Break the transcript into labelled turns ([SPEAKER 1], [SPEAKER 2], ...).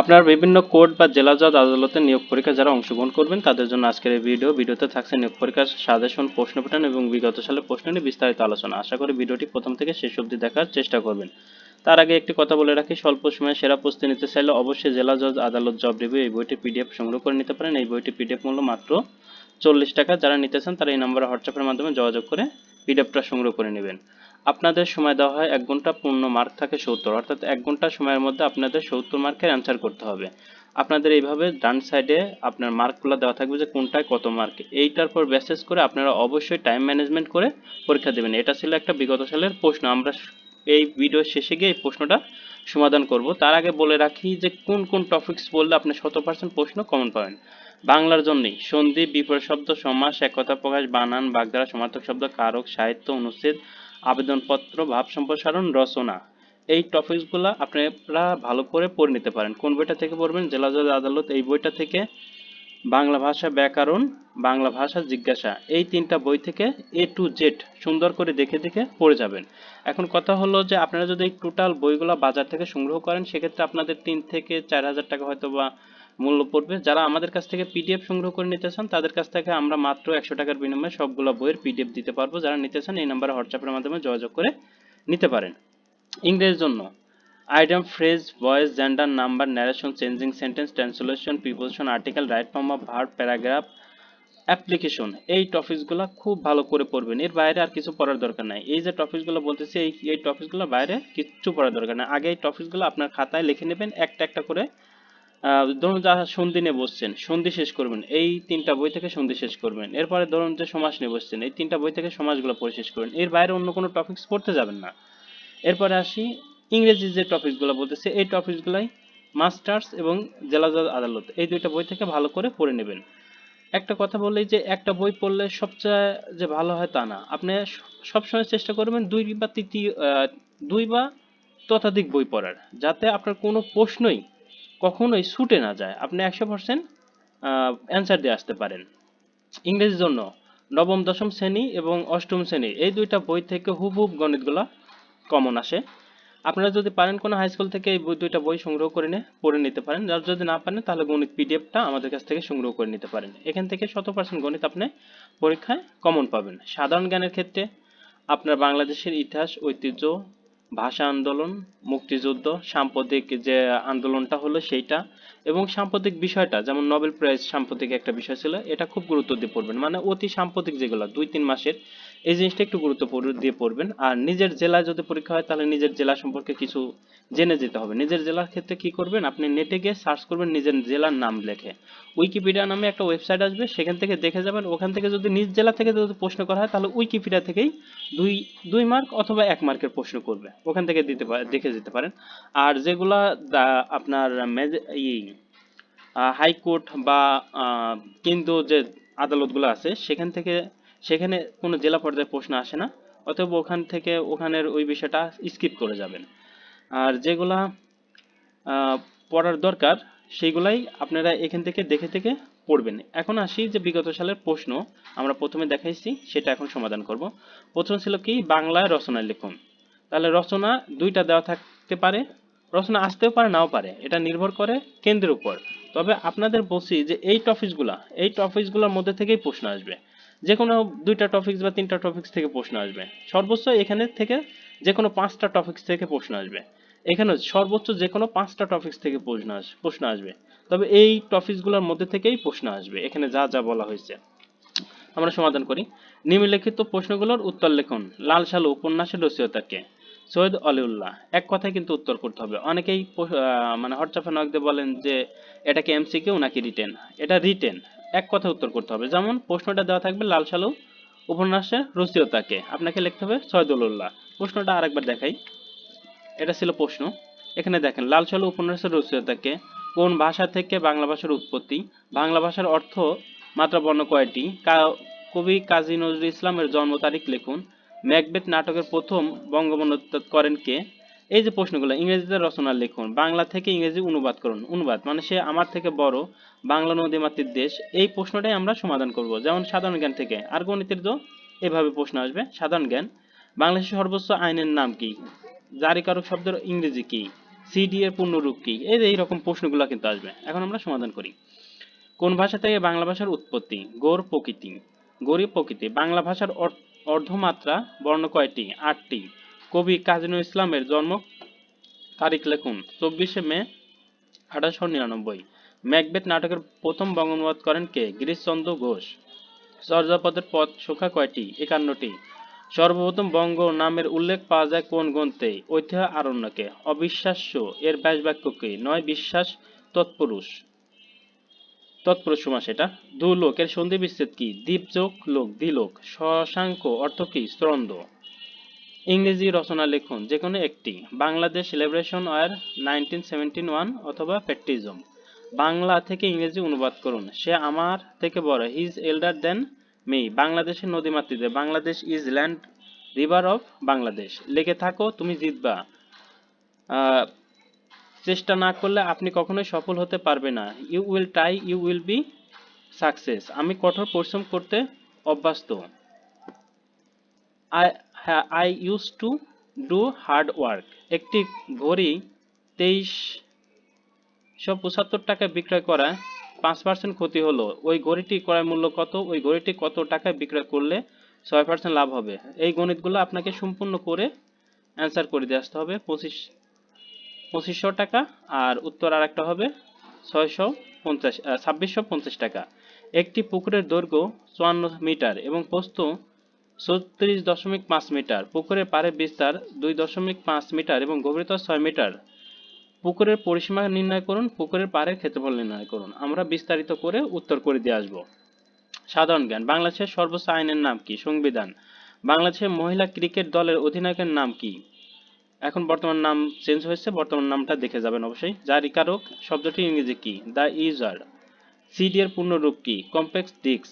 [SPEAKER 1] আপনার বিভিন্ন কোর্ট বা জেলা জজ আদালতে নিয়োগ পরীক্ষা যারা অংশগ্রহণ করবেন, তাদের জন্য আজকের এই ভিডিও। ভিডিওতে থাকছে নিয়োগ পরীক্ষার সাজেশন, প্রশ্ন প্যাটার্ন এবং বিগত সালের প্রশ্ন নিয়ে বিস্তারিত আলোচনা। আশা করি ভিডিওটি প্রথম থেকে শেষ অবধি দেখার চেষ্টা করবেন। তার আগে একটি কথা বলে রাখি, স্বল্প সময়ে সেরা প্রস্তুতি নিতে চাইলে অবশ্যই জেলা জজ আদালত জব রিভিউ এই বইটি পিডিএফ সংগ্রহ করে নিতে পারেন। এই বইটি পিডিএফ মূল্য মাত্র চল্লিশ টাকা। যারা নিতে চান তারা এই নম্বরে হোয়াটসঅ্যাপের মাধ্যমে যোগাযোগ করে পিডিএফটা সংগ্রহ করে নেবেন। আপনাদের সময় দেওয়া হয় এক ঘণ্টা পূর্ণ মার্ক থাকে সত্তর, অর্থাৎ এক ঘণ্টা সময়ের মধ্যে আপনাদের সত্তর মার্কের অ্যান্সার করতে হবে। আপনাদের এইভাবে ডান সাইডে আপনার মার্কগুলো দেওয়া থাকবে যে কোনটায় কত মার্ক এইটার পর বেসেস করে আপনারা অবশ্যই টাইম ম্যানেজমেন্ট করে পরীক্ষা দেবেন। এটা ছিল একটা বিগত সালের প্রশ্ন। আমরা এই ভিডিও শেষে গিয়ে এই প্রশ্নটা সমাধান করব। তার আগে বলে রাখি যে কোন কোন টপিকস বললে আপনি শত পার্সেন্ট প্রশ্ন কমন পাবেন। বাংলার জন্যই সন্ধি, বিপরীত শব্দ, সমাস, একতা প্রকাশ, বানান, বাগধারা, সমার্থক শব্দ, কারক, সাহিত্য, অনুচ্ছেদ আবেদনপত্র, ভাব সম্প্রসারণ, রচনা। এই টপিকসগুলো আপনারা ভালো করে পড়ে নিতে পারেন। কোন বইটা থেকে পড়বেন? জেলা জজ আদালত এই বইটা থেকে। বাংলা ভাষা ব্যাকরণ, বাংলা ভাষা জিজ্ঞাসা। এই তিনটা বই থেকে এ টু জেড সুন্দর করে দেখে দেখে পড়ে যাবেন। এখন কথা হলো যে আপনারা যদি এই টোটাল বইগুলো বাজার থেকে সংগ্রহ করেন, সেক্ষেত্রে আপনাদের তিন থেকে চার হাজার টাকা হয়তো বা মূল্য পড়বে। যারা আমাদের কাছ থেকে পিডিএফ সংগ্রহ করে নিতে চান, তাদের কাছ থেকে আমরা মাত্র একশো টাকার বিনিময়ে সবগুলো বইয়ের পিডিএফ দিতে পারব। যারা নিতে চান, এই নাম্বারে হোয়াটসঅ্যাপের মাধ্যমে যোগাযোগ করে নিতে পারেন। ইংরেজির জন্য item phrase voice gender number narration changing sentence translation preposition article right form of verb paragraph application এই টপিকসগুলো খুব ভালো করে পড়বেন। এর বাইরে আর কিছু পড়ার দরকার নাই। এই যে টপিকসগুলো বলতেছি, এই এই টপিকসগুলো বাইরে কিচ্ছু পড়ার দরকার নাই। আগে এই টপিকসগুলো আপনার খাতায় লিখে নেবেন, একটা একটা করে ধরুন যা সন্ধি নিয়ে বসছেন, সন্ধি শেষ করবেন, এই তিনটা বই থেকে সন্ধি শেষ করবেন। এরপরে ধরুন যে সমাস নিয়ে বসছেন, এই তিনটা বই থেকে সমাসগুলো পড়ে শেষ করবেন। এর বাইরে অন্য কোনো টপিকস পড়তে যাবেন না। এরপরে আসি, ইংরেজি যে টপিকসগুলো বলতেছে, এই টপিকসগুলাই মাস্টার্স এবং জেলা আদালত, এই দুইটা বই থেকে ভালো করে পড়ে নেবেন। একটা কথা বললেই যে একটা বই পড়লে সবচেয়ে যে ভালো হয় তা না। আপনি সবসময় চেষ্টা করবেন দুই বা তৃতীয় দুই বা ততোধিক বই পড়ার, যাতে আপনার কোনো প্রশ্নই কখনোই ছুটে না যায়। আপনি একশো পার্সেন্ট অ্যান্সার দিয়ে আসতে পারেন। ইংরেজির জন্য নবম, দশম শ্রেণি এবং অষ্টম শ্রেণি, এই দুইটা বই থেকে হুবহুব গণিতগুলা কমন আসে। আপনারা যদি পারেন কোনো হাই স্কুল থেকে এই দুইটা বই সংগ্রহ করে নিয়ে পড়ে নিতে পারেন। আর যদি না পারেন, তাহলে গণিত পিডিএফটা আমাদের কাছ থেকে সংগ্রহ করে নিতে পারেন। এখান থেকে শত পার্সেন্ট গণিত আপনি পরীক্ষায় কমন পাবেন। সাধারণ জ্ঞানের ক্ষেত্রে আপনার বাংলাদেশের ইতিহাস, ঐতিহ্য ভাষা আন্দোলন, মুক্তিযুদ্ধ, সাম্প্রতিক যে আন্দোলনটা হলো সেইটা এবং সাম্প্রতিক বিষয়টা, যেমন নোবেল প্রাইজ সাম্প্রতিক একটা বিষয় ছিল, এটা খুব গুরুত্ব দিয়ে পড়বেন। মানে অতি সাম্প্রতিক যেগুলো দুই তিন মাসের এই জিনিসটা একটু গুরুত্ব দিয়ে পড়বেন। আর নিজের জেলায় যদি পরীক্ষা হয়, তাহলে নিজের জেলা সম্পর্কে কিছু জেনে যেতে হবে। নিজের জেলার ক্ষেত্রে কি করবেন? আপনি নেটে গিয়ে সার্চ করবেন নিজের জেলার নাম লেখে। উইকিপিডিয়া নামে একটা ওয়েবসাইট আসবে, সেখান থেকে দেখে যাবেন। ওখান থেকে যদি নিজ জেলা থেকে যদি প্রশ্ন করা হয়, তাহলে উইকিপিডিয়া থেকেই দুই দুই মার্ক অথবা এক মার্কের প্রশ্ন করবে। ওখান থেকে দিতে পারে দেখে যেতে পারেন। আর যেগুলা আপনার এই হাইকোর্ট বা কেন্দ্র যে আদালতগুলো আছে, সেখান থেকে সেখানে কোনো জেলা পর্যায়ে প্রশ্ন আসে না, অতএব ওখান থেকে ওখানের ওই বিষয়টা স্কিপ করে যাবেন। আর যেগুলা পড়ার দরকার, সেইগুলাই আপনারা এখান থেকে দেখে থেকে পড়বেন। এখন আসি যে বিগত সালের প্রশ্ন, আমরা প্রথমে দেখাইছি, সেটা এখন সমাধান করব। প্রথম ছিল কি বাংলায় রচনা লিখুন। তাহলে রচনা দুইটা দেওয়া থাকতে পারে, রচনা আসতেও পারে, নাও পারে, এটা নির্ভর করে কেন্দ্রের উপর। তবে আপনাদের বলছি যে, এই টপিকসগুলা এই টপিকসগুলোর মধ্যে থেকেই প্রশ্ন আসবে। যে কোনো দুইটা টপিকস বা তিনটা টপিকস থেকে প্রশ্ন আসবে। সর্বোচ্চ এখানে থেকে যে কোনো পাঁচটা টপিকস থেকে প্রশ্ন আসবে। এখানে সর্বোচ্চ যে কোনো পাঁচটা টপিকস থেকে প্রশ্ন আস, প্রশ্ন আসবে। তবে এই টপিকসগুলোর মধ্যে থেকেই প্রশ্ন আসবে। এখানে যা যা বলা হয়েছে। আমরা সমাধান করি। নিম্নলিখিত প্রশ্নগুলোর উত্তর লিখুন। লাল সালু উপন্যাসের রচয়িতাকে সৈয়দ আলিউল্লাহ এক কথায় কিন্তু উত্তর করতে হবে। অনেকেই মানে হোয়াটসঅ্যাপে নক দিয়ে বলেন যে, এটা কি এমসিকিউ নাকি রিটেন এটা রিটেন এক কথায় উত্তর করতে হবে। যেমন, প্রশ্নটা দেওয়া থাকবে লাল সালু উপন্যাসে রচয়িতাকে আপনাকে লিখতে হবে সৈয়দুল্লাহ। প্রশ্নটা আরেকবার দেখাই। এটা ছিল প্রশ্ন। এখানে দেখেন, লাল সালু উপন্যাসের রচয়িতাকে কোন ভাষা থেকে বাংলা ভাষার উৎপত্তি? বাংলা ভাষার অর্থ মাত্রা বর্ণ কয়টি? কবি কাজী নজরুল ইসলামের জন্ম তারিখ লিখুন। ম্যাকবেথ নাটকের প্রথম বঙ্গবন্ধু করেন কে? এই যে প্রশ্নগুলো, ইংরেজিতে রচনা লিখুন, বাংলা থেকে ইংরেজি অনুবাদ করুন। অনুবাদ মানে সে আমার থেকে বড় বাংলা নদীমাতৃক দেশ। এই প্রশ্নটাই আমরা সমাধান করব। যেমন সাধারণ জ্ঞান থেকে, আর গণিতের তো এভাবে প্রশ্ন আসবে। সাধারণ জ্ঞান, বাংলাদেশের সর্বোচ্চ আইনের নাম কি? জারিকারক শব্দের ইংরেজি কি? সিডি এর পূর্ণরূপ কি? এই যে এইরকম প্রশ্নগুলো কিন্তু আসবে। এখন আমরা সমাধান করি। কোন ভাষা থেকে বাংলা ভাষার উৎপত্তি? গৌর প্রকৃতি। গরিব প্রকৃতি, বাংলা ভাষার অর- অর্ধমাত্রা বর্ণ কয়টি? আটটি। কবি কাজী ইসলামের জন্ম তারিখ লেখুন চব্বিশে মে আঠারোশো নিরানব্বই। ম্যাকবেথ নাটকের প্রথম বঙ্গানুবাদ করেন কে? গিরিশচন্দ্র ঘোষ। চর্যাপদের পদ সংখ্যা কয়টি? একান্নটি। সর্বপ্রথম বঙ্গ নামের উল্লেখ পাওয়া যায় কোন গ্রন্থে? ঐতিহ্য আরণ্যকে। অবিশ্বাস্য। এর ব্যাস বাক্য কি? নয় বিশ্বাস, তৎপুরুষ। তৎপুরুষ সমাস এটা দু লোকের সন্ধি বিচ্ছেদ কি? দ্বীপযোগ লোক, দ্বিলোক। শশাঙ্ক অর্থ কি? স্ত্রন্দ ইংরেজি রচনা লিখুন যে কোনো একটি। Bangladesh liberation war nineteen seventy one অথবা প্যাট্রিজম বাংলা থেকে ইংরেজি অনুবাদ করুন। সে আমার থেকে বড়। He is elder than me বাংলাদেশের নদী মাতৃতে Bangladesh is land river of Bangladesh. লেগে থাকো, তুমি জিতবা। চেষ্টা না করলে আপনি কখনোই সফল হতে পারবে না। You will try you will be success আমি কঠোর পরিশ্রম করতে অভ্যস্ত। I I use to do hard work একটি ঘড়ি তেইশশো পঁচাত্তর টাকায় বিক্রয় করা, পাঁচ পার্সেন্ট ক্ষতি হলো। ওই ঘড়িটি ক্রয় মূল্য কত? ওই ঘড়িটি কত টাকায় বিক্রয় করলে ছয় পার্সেন্ট লাভ হবে? এই গণিতগুলো আপনাকে সম্পূর্ণ করে অ্যান্সার করে দিয়ে আসতে হবে। পঁচিশ, পঁচিশশো টাকা আর উত্তর আর একটা হবে ছয়শো পঞ্চাশ ছাব্বিশশো পঞ্চাশ টাকা। একটি পুকুরের দৈর্ঘ্য চুয়ান্ন মিটার এবং প্রস্থ ছত্রিশ দশমিক পাঁচ মিটার, পুকুরের পাড়ের বিস্তার দুই দশমিক পাঁচ মিটার এবং গভীরতা ছয় মিটার। পুকুরের পরিসীমা নির্ণয় করুন, পুকুরের পাড়ের ক্ষেত্রফল নির্ণয় করুন। আমরা বিস্তারিত করে উত্তর করে দিয়ে আসব। সাধারণ জ্ঞান, বাংলাদেশের সর্বোচ্চ আইনের নাম কি? সংবিধান। বাংলাদেশের মহিলা ক্রিকেট দলের অধিনায়কের নাম কি? এখন বর্তমান নাম চেঞ্জ হয়েছে, বর্তমান নামটা দেখে যাবেন অবশ্যই। জারিকারক শব্দটি ইংরেজি কি? The user. সিডি এর পূর্ণরূপ কি? Complex disc.